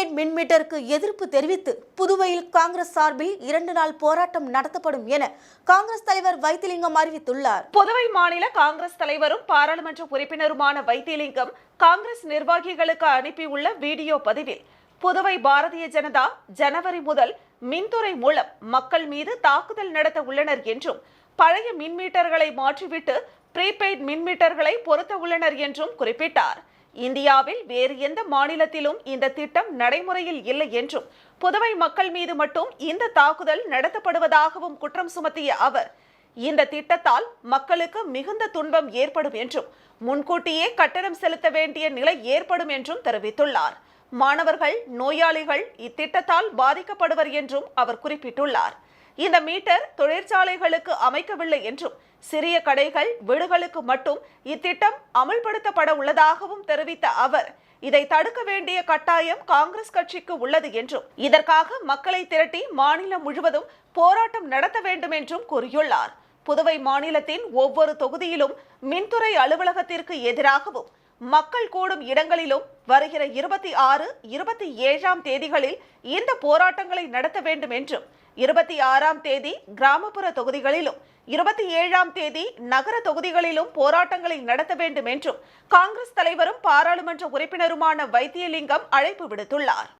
Prepaid மின்மீட்டருக்கு எதிர்ப்பு தெரிவித்து புதுவையில் காங்கிரஸ் சார்பில் இரண்டு நாள் போராட்டம் நடத்தப்படும் என காங்கிரஸ் தலைவர் வைத்திலிங்கம் அறிவித்துள்ளார். புதுவை மாநில காங்கிரஸ் தலைவரும் பாராளுமன்ற உறுப்பினருமான வைத்திலிங்கம் காங்கிரஸ் நிர்வாகிகளுக்கு அனுப்பியுள்ள வீடியோ பதிவில் புதுவை பாரதிய ஜனதா ஜனவரி முதல் மின்துறை மூலம் மக்கள் மீது தாக்குதல் நடத்த உள்ளனர் என்றும் பழைய மின்மீட்டர்களை மாற்றிவிட்டு ப்ரீபெய்ட் மின்மீட்டர்களை பொருத்த உள்ளனர் என்றும் குறிப்பிட்டார். இந்தியாவில் வேறு எந்த மாநிலத்திலும் இந்த திட்டம் நடைமுறையில் இல்லை என்றும் புதுவை மக்கள் மீது மட்டும் இந்த தாக்குதல் நடத்தப்படுவதாகவும் குற்றம் சுமத்திய அவர் இந்த திட்டத்தால் மக்களுக்கு மிகுந்த துன்பம் ஏற்படும் என்றும் முன்கூட்டியே கட்டணம் செலுத்த வேண்டிய நிலை ஏற்படும் என்றும் தெரிவித்துள்ளார். மாணவர்கள் நோயாளிகள் இத்திட்டத்தால் பாதிக்கப்படுவர் என்றும் அவர் குறிப்பிட்டுள்ளார். இந்த மீட்டர் தொழிற்சாலைகளுக்கு அமைக்கவில்லை என்றும் சிறிய கடைகள் வீடுகளுக்கு மட்டும் இத்திட்டம் அமல்படுத்தப்பட உள்ளதாகவும் தெரிவித்த அவர் இதை தடுக்க வேண்டிய கட்டாயம் காங்கிரஸ் கட்சிக்கு உள்ளது என்றும் இதற்காக மக்களை திரட்டி மாநிலம் முழுவதும் போராட்டம் நடத்த வேண்டும் என்றும் கூறியுள்ளார். புதுவை மாநிலத்தின் ஒவ்வொரு தொகுதியிலும் மின்துறை அலுவலகத்திற்கு எதிராகவும் மக்கள் கூடும் இடங்களிலும் வருகிற இருபத்தி ஆறு இருபத்தி ஏழாம் தேதிகளில் இந்த போராட்டங்களை நடத்த வேண்டும் என்றும் இருபத்தி ஆறாம் தேதி கிராமப்புற தொகுதிகளிலும் இருபத்தி ஏழாம் தேதி நகர தொகுதிகளிலும் போராட்டங்களை நடத்த வேண்டும் என்றும் காங்கிரஸ் தலைவரும் பாராளுமன்ற உறுப்பினருமான வைத்தியலிங்கம் அழைப்பு விடுத்துள்ளார்.